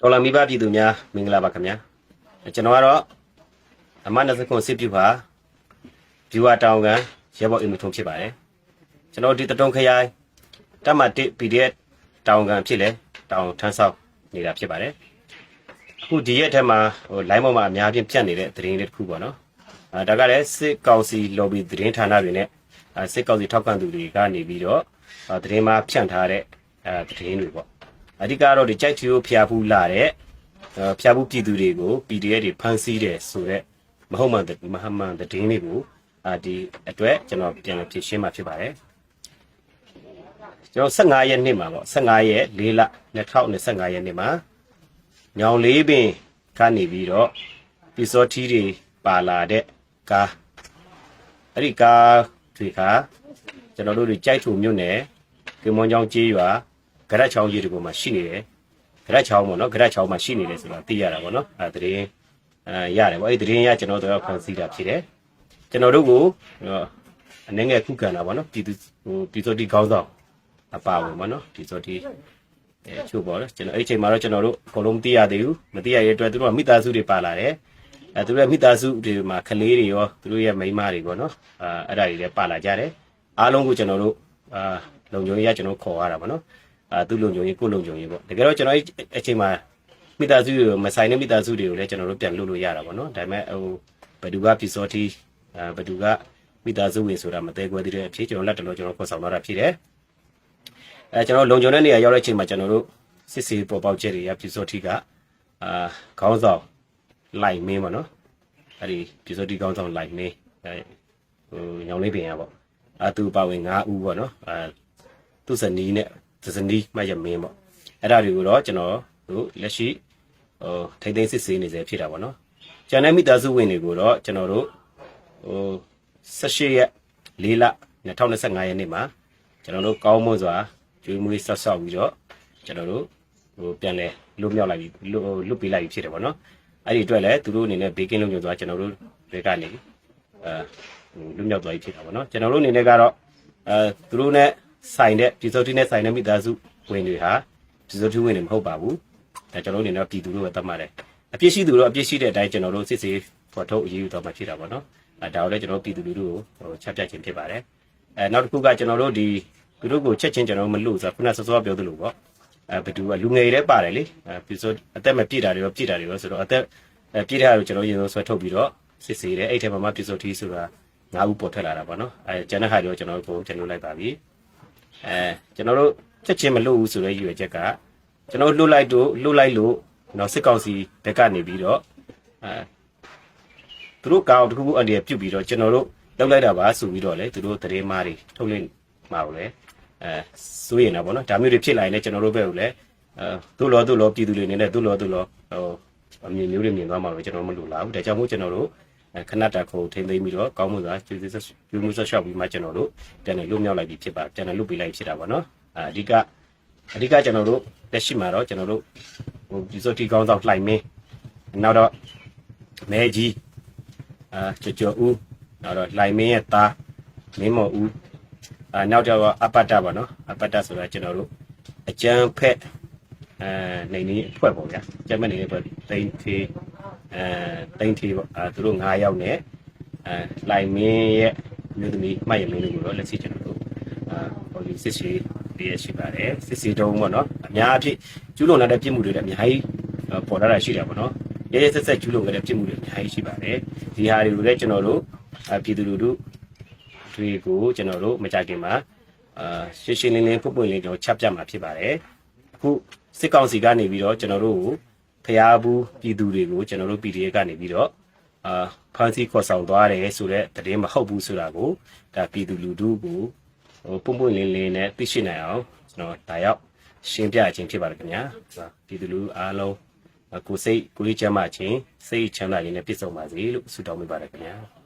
ဒေါ်လာမိဘပြည်သူများမင်္ဂလာပါခင်ဗျာကျွန်တော်ကတော့အမတ်20ခွန်စစ်ပြုပါဘီဝါတောင်ကန်ရဲဘော်အင်မထုံဖြစ်ပါတယ်ကျွန်တော်ဒီတတုံခရိုင်တမတ်1 PDF တောင်ကန်ဖြစ်လဲတောင်ထမ်းဆောက်နေတာဖြစ်ပါတယ်အခုဒီရက်ထဲမှာဟို line ပေါ်မှာအများပြင်းပြတ်နေတဲ့သတင်းလေးတစ်ခုပေါ့နော်အဲဒါကလည်းစစ်ကောင်စီ lobby သတင်းဌာနတွေနဲ့အဲစစ်ကောင်စီထောက်ခံသူတွေကနေပြီးတော့အဲသတင်းမှာဖြန့်ထားတဲ့အဲသတင်းတွေပေါ့ အဓိကတော့ဒီကြိုက်ချီကိုဖျားဖူးလာတဲ့အဲဖျားဖူးပြည်သူတွေကို PDF တွေဖမ်းဆီးတယ်ဆိုတော့မဟုတ်မှန်တဲ့မဟာမှန်တဲ့ဒင်းတွေကိုအာဒီအတွက်ကျွန်တော်ပြန်လည်ဖြည့်ရှင်းမှာဖြစ်ပါတယ်ကျွန်တော်15ရက်နေ့မှာပေါ့15ရက်4လ2025ရက်နေ့မှာညောင်လေးပင်ကနေပြီးတော့ပီစောထီးတွေပါလာတဲ့ကားအဲ့ဒီကားတွေကကျွန်တော်တို့တွေကြိုက်ထူမြို့နယ်ကေမွန်ချောင်းကျေးရွာ ဂရက်ချောင်းကြီးတကူမှာရှိနေတယ်ဂရက်ချောင်းပေါ့နော်ဂရက်ချောင်းမှာရှိနေတယ်ဆိုတာသိရတာပေါ့နော်အဲတရင်အဲရတယ်ပေါ့အဲ့ဒီတရင်ရကျွန်တော်တို့ဖန်ဆီးတာဖြစ်တယ်ကျွန်တော်တို့ကိုအနေငယ်ခုခံတာပေါ့နော်ပြည်သူဟိုပြည်သူတီကောင်းဆောင်အပါဝင်ပေါ့နော်ပြည်သူတီအဲချို့ပေါ့နော်ကျွန်တော်အဲ့ဒီချိန်မှာတော့ကျွန်တော်တို့အကုန်လုံးမသိရသေးဘူးမသိရတဲ့အတွက်သူတို့ကမိသားစုတွေပါလာတယ်အဲသူတို့ရဲ့မိသားစုတွေမှာကလေးတွေရောသူတို့ရဲ့မိန်းမတွေပေါ့နော်အာအဲ့ဒါတွေလည်းပါလာကြတယ်အားလုံးကိုကျွန်တော်တို့အာလုံခြုံရေးရကျွန်တော်ခေါ်ရတာပေါ့နော် အာသူ့လုံခြုံရေးကိုယ့်လုံခြုံရေးပေါ့တကယ်တော့ကျွန်တော်အချိန်မှာမိသားစုတွေမဆိုင်တဲ့မိသားစုတွေကိုလည်းကျွန်တော်တို့ပြန်လုပ်လို့ရတာပေါ့နော်ဒါပေမဲ့ဟိုဘယ်သူကပြည်စောတီအာဘယ်သူကမိသားစုဝင်ဆိုတာမသေးခွဲသေးတဲ့အဖြစ်ကျွန်တော်လက်တလို့ကျွန်တော်ခေါ်ဆောင်လာတာဖြစ်တယ်အဲကျွန်တော်လုံခြုံတဲ့နေရာရောက်တဲ့အချိန်မှာကျွန်တော်တို့စစ်စီပေါ်ပေါက်ချက်တွေကပြည်စောတီကအာခေါင်းဆောင်လိုက်မင်းပေါ့နော်အဲ့ဒီပြည်စောတီခေါင်းဆောင်လိုက်မင်းအဲဟိုညောင်လေးပင်ရပေါ့အာသူပါဝင်9ဦးပေါ့နော်အာသူ့ဇနီးနဲ့ သစနီးမှတ်ရမင်းပေါ့အဲ့ဒါတွေကိုတော့ကျွန်တော်တို့လက်ရှိဟိုထိမ့်သိမ်းစစ်ဆေးနေစေဖြစ်တာပေါ့နော်ကျန်တဲ့မိသားစုဝင်တွေကိုတော့ကျွန်တော်တို့ဟို18ရက်4လ2025ရက်နေ့မှာကျွန်တော်တို့ကောင်းမွန်စွာကျွေးမွေးဆက်ဆောက်ပြီးတော့ကျွန်တော်တို့ဟိုပြန်လဲလွတ်မြောက်လိုက်ပြီးလွတ်လွတ်ပေးလိုက်ပြီးဖြစ်တယ်ပေါ့နော်အဲ့ဒီအတွက်လည်းသူတို့အနေနဲ့ဘေးကင်းလုံခြုံစွာကျွန်တော်တို့တွေကနေအဲလွတ်မြောက်သွားပြီဖြစ်တာပေါ့နော်ကျွန်တော်တို့အနေနဲ့ကတော့အဲသူတို့ ਨੇ ဆိုင်တဲ့ပြည်စောတိနဲ့ဆိုင်တဲ့မိသားစုဝင်တွေဟာပြည်စောတိဝင်တွေမဟုတ်ပါဘူးဒါကျွန်တော်တို့အနေနဲ့ပြည်သူတို့ပဲသတ်မှတ်တယ်အပြစ်ရှိသူတို့အပြစ်ရှိတဲ့အတိုင်းကျွန်တော်တို့စစ်ဆေးဖော်ထုတ်အရေးယူတော့မှဖြစ်တာပေါ့နော်အဲဒါကိုလည်းကျွန်တော်တို့ပြည်သူလူထုကိုဟိုချက်ပြတ်ခြင်းဖြစ်ပါတယ်အဲနောက်တစ်ခုကကျွန်တော်တို့ဒီသူတို့ကိုချက်ချင်းကျွန်တော်တို့မလို့ဆိုခုနစောစောပြောသလိုပေါ့အဲဘယ်သူကလူငယ်တွေလည်းပါတယ်လေအဲပြည်စောအသက်မပြည့်တာတွေရောပြည့်တာတွေရောဆိုတော့အသက်ပြည့်တာတွေကျွန်တော်ရင်ဆုံးဆွဲထုတ်ပြီးတော့စစ်ဆေးတယ်အဲ့ထဲမှာမှပြည်စောတိဆိုတာငါးဦးပေါ်ထွက်လာတာပေါ့နော်အဲကျန်တဲ့ဟာတွေကျွန်တော်တို့ပုံကျွန်တော်လိုက်ပါပြီ အဲကျွန်တော်တို့ချက်ချင်းမလုပ်ဘူးဆိုတဲ့ရည်ရွယ်ချက်ကကျွန်တော်လှုပ်လိုက်တို့လှုပ်လိုက်လို့နော်စစ်ကောင်စီဘက်ကနေပြီးတော့အဲသူတို့ကောင်တစ်ခုခုအန်ဒီရပြုတ်ပြီးတော့ကျွန်တော်တို့လောက်လိုက်တာပါဆိုပြီးတော့လေသူတို့တရေမားတွေထုတ်လင်းမှာကိုလေအဲစိုးရင်တော့ဗောနော်ဒါမျိုးတွေဖြစ်လာရင်လည်းကျွန်တော်တို့ဘက်ကိုလည်းအဲသူ့လောသူ့လောပြည်သူတွေနေနဲ့သူ့လောသူ့လောဟိုအမြင်မျိုးတွေမြင်သွားမှာလို့ကျွန်တော်မလို့လာဘူးဒါကြောင့်မို့ကျွန်တော်တို့အဲ ခဏတာခုထိမ့်သိမ်းပြီးတော့ကောင်းမှုစွာကျေးဇူးဆက်ကျေးဇူးဆက်လျှောက်ပြီးမှကျွန်တော်တို့ပြန်လည်လွတ်မြောက်လိုက်ပြီဖြစ်ပါပြန်လည်လွတ်ပေးလိုက်ဖြစ်တာပေါ့နော်အာအဓိကအဓိကကျွန်တော်တို့လက်ရှိမှာတော့ကျွန်တော်တို့ဟိုဒီစောတီကောင်းဆောင်လှိုင်မင်းနောက်တော့မဲကြီးအာကျော်ကျော်ဦးနောက်တော့လှိုင်မင်းရဲ့သားမင်းမော်ဦးအာနောက်တော့အပတ္တပါနော်အပတ္တဆိုတာကျွန်တော်တို့အကျန်းဖက်အဲနေနေအဖွဲ့ပေါ့ဗျာကျမ်းမနေနေဖွဲ့တိန်သေး အဲတိန်သေးပေါ့အာသူတို့9ယောက်နဲ့အဲလှိုင်မင်းရဲ့မြို့သမီးမှတ်ရမင်းတို့ကိုတော့လက်ရှိကျွန်တော်တို့အာဟိုဒီစစ်စီပြည့်ရှိပါတယ်စစ်စီတုံးပေါ့နော်အများအဖြစ်ကျူးလွန်လာတဲ့ပြစ်မှုတွေလည်းအများကြီးပေါ်လာတာရှိတယ်ပေါ့နော်ရဲရဲဆက်ဆက်ကျူးလွန်ခဲ့တဲ့ပြစ်မှုတွေအများကြီးရှိပါတယ်ဒီဟာတွေကိုလည်းကျွန်တော်တို့အပြည်သူလူထုတွေကိုကျွန်တော်တို့မကြခင်မှာအာရှင်းရှင်းလင်းလင်းပွပွလင်းကျွန်တော်ချပြမှာဖြစ်ပါတယ်အခုစစ်ကောင်စီကနေပြီးတော့ကျွန်တော်တို့ကို ဖျားဘူးပြည်သူတွေကိုကျွန်တော်တို့ PDF ကနေပြီးတော့အာဖန်စီခေါ်ဆောင်သွားတယ်ဆိုတော့တည်မဟုတ်ဘူးဆိုတာကိုဒါပြည်သူလူထုကိုဟိုပွပွလင်းလင်းနဲ့သိရှိနိုင်အောင်ကျွန်တော်ဒါရောက်ရှင်းပြခြင်းဖြစ်ပါတယ်ခင်ဗျာပြည်သူလူအားလုံးကိုစိတ်ကိုလေးချမ်းသာခြင်းစိတ်ချမ်းသာခြင်းနဲ့ပြည့်စုံပါစေလို့ဆုတောင်းမိပါတယ်ခင်ဗျာ